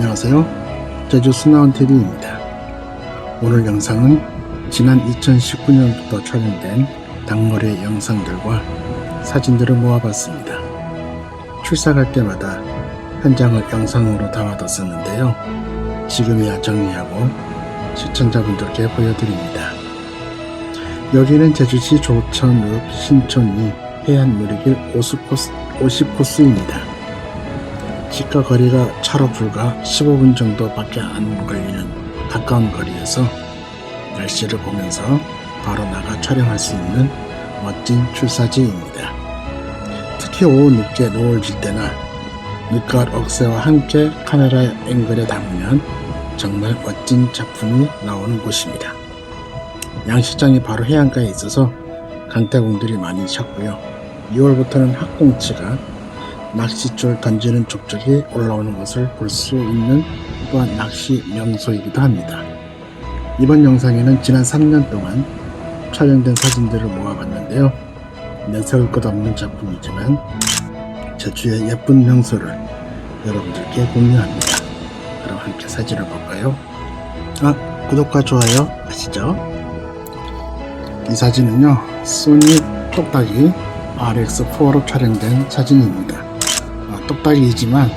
안녕하세요. 제주 스나운TV입니다. 오늘 영상은 지난 2019년부터 촬영된 당거래 영상들과 사진들을 모아봤습니다. 출사갈 때마다 현장을 영상으로 담아뒀었는데요. 지금이야 정리하고 시청자분들께 보여드립니다. 여기는 제주시 조천읍 신촌리 해안누리길 50코스, 50코스입니다. 집과 거리가 차로 불과 15분 정도밖에 안 걸리는 가까운 거리에서 날씨를 보면서 바로 나가 촬영할 수 있는 멋진 출사지입니다. 특히 오후 늦게 노을 질 때나 늦가을 억새와 함께 카메라 앵글에 담으면 정말 멋진 작품이 나오는 곳입니다. 양식장이 바로 해안가에 있어서 강태공들이 많이 쳤고요. 2월부터는 학꽁치가 낚싯줄 던지는 족적이 올라오는 것을 볼 수 있는 또한 낚시 명소이기도 합니다. 이번 영상에는 지난 3년 동안 촬영된 사진들을 모아봤는데요. 내세울 것 없는 작품이지만 제주의 예쁜 명소를 여러분들께 공유합니다. 그럼 함께 사진을 볼까요? 아, 구독과 좋아요 아시죠? 이 사진은요, 소니 똑딱이 RX4로 촬영된 사진입니다. 어, 똑딱이이지만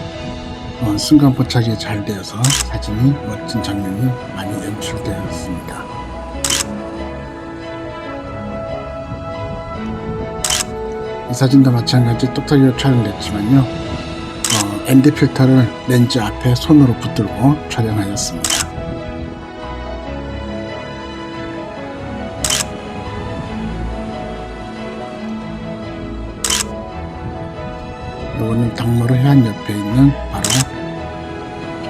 어, 순간 포착이 잘 되어서 사진이 멋진 장면이 많이 연출되었습니다. 이 사진도 마찬가지 똑딱이로 촬영됐지만요. 어, ND 필터를 렌즈 앞에 손으로 붙들고 촬영하였습니다. 요거는 당로로 해안 옆에 있는 바로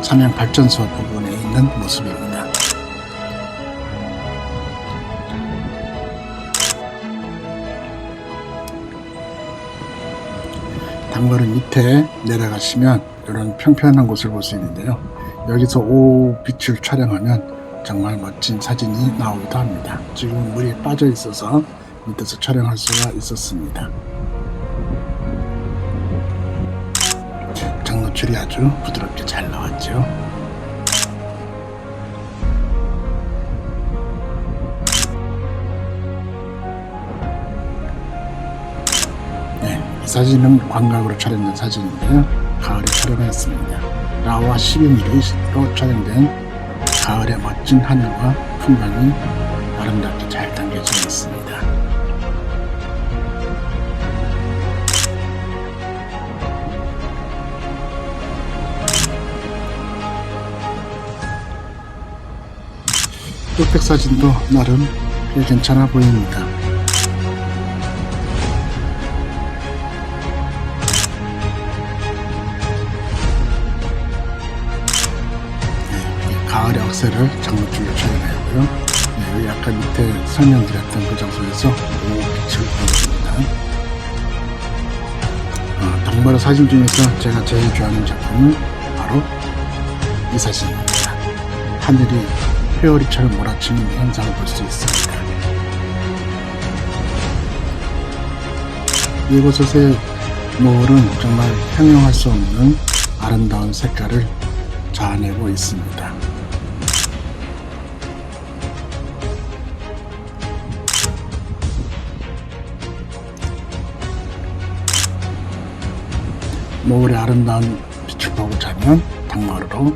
삼양 발전소 부분에 있는 모습입니다. 당로를 밑에 내려가시면 이런 평평한 곳을 볼 수 있는데요. 여기서 오후 빛을 촬영하면 정말 멋진 사진이 나오기도 합니다. 지금 물이 빠져 있어서 밑에서 촬영할 수가 있었습니다. 장노출이 아주 부드럽게 잘 나왔죠. 네, 이 사진은 광각으로 촬영된 사진인데요. 가을에 촬영했습니다. 라와 12mm로 촬영된 가을의 멋진 하늘과 풍광이 아름답게 잘 뚝백 사진도 나름 꽤 괜찮아 보입니다. 네, 이 가을의 억새를 장노줄로 촬영하였고요. 네, 아까 밑에 설명드렸던 그 장소에서 빛을 보여줍니다. 어, 당마루 사진 중에서 제가 제일 좋아하는 작품은 바로 이 사진입니다. 하늘이 회오리처럼 몰아치는 현상을 볼 수 있습니다. 이곳에서의 노을은 정말 형용할 수 없는 아름다운 색깔을 자아내고 있습니다. 노을의 아름다운 빛을 보고 자면 당마루로